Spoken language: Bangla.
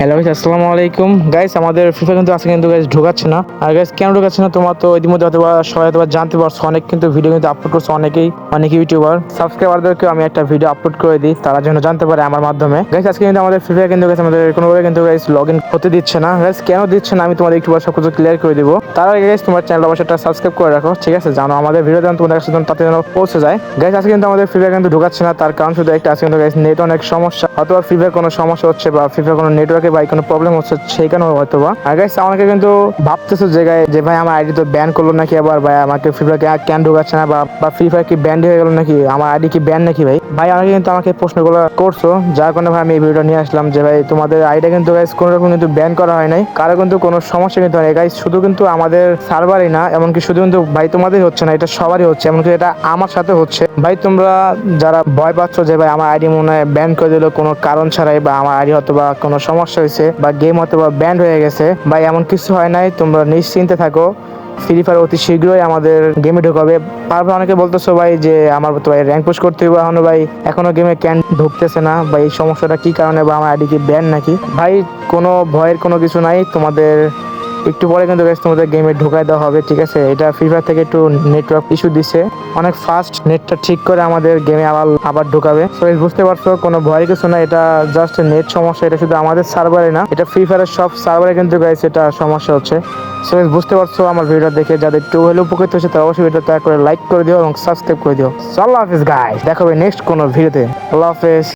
হ্যালো গাইস আসসালামু আলাইকুম। গাইস আমাদের ফিফা কিন্তু আজকে কিন্তু গাইস ঢোকাচ্ছে না। আর গাইস কেন ঢোকাচ্ছে না? তোমরা তো ইতিমধ্যে হয়তো সবাই হয়তো জানতে পারছ, অনেক কিন্তু ভিডিও কিন্তু আপলোড করছে অনেকেই, অনেক ইউটিউবার সাবস্ক্রাইবারদেরকে আমি একটা ভিডিও আপলোড করে দিই, তারা যেন জানতে পারে আমার মাধ্যমে। গাইস আজকে কিন্তু আমাদের ফিফা কিন্তু গাইস আমাদের কোনোভাবে কিন্তু গাইস লগ ইন হতে দিচ্ছে না। গাইস কেন দিচ্ছে না? আমি তোমাদের একটু সব কিছু ক্লিয়ার করে দিব। তার আগে গাইস তোমার চ্যানেল অবশ্যই একটা সাবস্ক্রাইব করে রাখো, ঠিক আছে? জানো, আমাদের ভিডিও যেন তোমাদের কাছে তাতে যেন পৌঁছে যায়। গাইস আজকে কিন্তু আমাদের ফিফা কিন্তু ঢোকাচ্ছে না, তার কারণ শুধু একটা, আজকে কিন্তু গাইস নেট অনেক সমস্যা। অথবা ফিফা কোনো সমস্যা হচ্ছে বা ফিফা কোনো নেটওয়ার্কে বা কোনো প্রবলেম হচ্ছে সেই কারণে হয়তো বা আর গাইস আমাকে কিন্তু ভাবতেছো যে যে ভাই আমার আইডি তো ব্যান করল নাকি আবার? ভাই, আমাকে ফিফা কে কেন ঢোকাচ্ছে না? বা ফ্রি ফায়ার কি ব্যান্ড হয়ে গেল নাকি? আমার আইডি কি ব্যান নাকি ভাই? ভাই, আমাকে কিন্তু আমাকে প্রশ্নগুলো করছ, যার কারণে ভাই আমি এই ভিডিওটা নিয়ে আসলাম যে ভাই, তোমাদের আইডি কিন্তু গাইস কোনো রকম কিন্তু ব্যান করা হয় নাই। কারও কিন্তু কোনো সমস্যা কিন্তু হয় গাইস শুধু কিন্তু আমাদের সার্ভারই না, এমনকি শুধু কিন্তু ভাই তোমাদের হচ্ছে না, এটা সবারই হচ্ছে, এমনকি এটা আমার সাথে হচ্ছে। ভাই, তোমরা যারা ভয় পাচ্ছ যে ভাই, আমার আইডি মনে হয় ব্যান করে দিল, কোনো কারণ ছাড়াই বা আমার আইডি হয়তো বা কোনো সমস্যা হয়েছে বা গেম অথবা ব্যান্ড হয়ে গেছে বা এমন কিছু হয় নাই, তোমরা নিশ্চিন্তে থাকো। ফ্রি ফায়ার অতি শীঘ্রই আমাদের গেমে ঢুকাবে। তারপর অনেকে বলতেছো ভাই যে আমার তো ভাই র্যাঙ্ক পোস্ট করতে হবে এখনও ভাই, এখনও গেমে ক্যান ঢুকতেছে না। বা এই সমস্যাটা কি কারণে বা আমার আইডি কি ব্যান নাকি? ভাই কোনো ভয়ের কোনো কিছু নাই, তোমাদের একটু পরে কিন্তু guys তোমাদের গেমে ঢুকাই দেওয়া হবে, ঠিক আছে? এটা ফ্রি ফায়ার থেকে একটু নেটওয়ার্ক ইস্যু দিছে। অনেক ফাস্ট নেটটা ঠিক করে আমাদের গেমে আবার আবার ঢুকাবে। তো বুঝতে পারছ, কোনো ভয়ের কিছু না এটা জাস্ট নেট সমস্যা, এটা শুধু আমাদের সার্ভারে না, এটা ফ্রি ফায়ারের সব সার্ভারে কিন্তু গাইস এটা সমস্যা হচ্ছে। সো বুঝতে পারছ আমার ভিডিওটা দেখে, যাদের একটু হলেও উপকৃত হচ্ছে তারা অবশ্যই ভিডিওটা করে লাইক করে দিও এবং সাবস্ক্রাইব করে দিও। আল্লাহ হাফিজ গাইস দেখাবে নেক্সট কোনো ভিডিওতে আল্লাহ হাফিজ।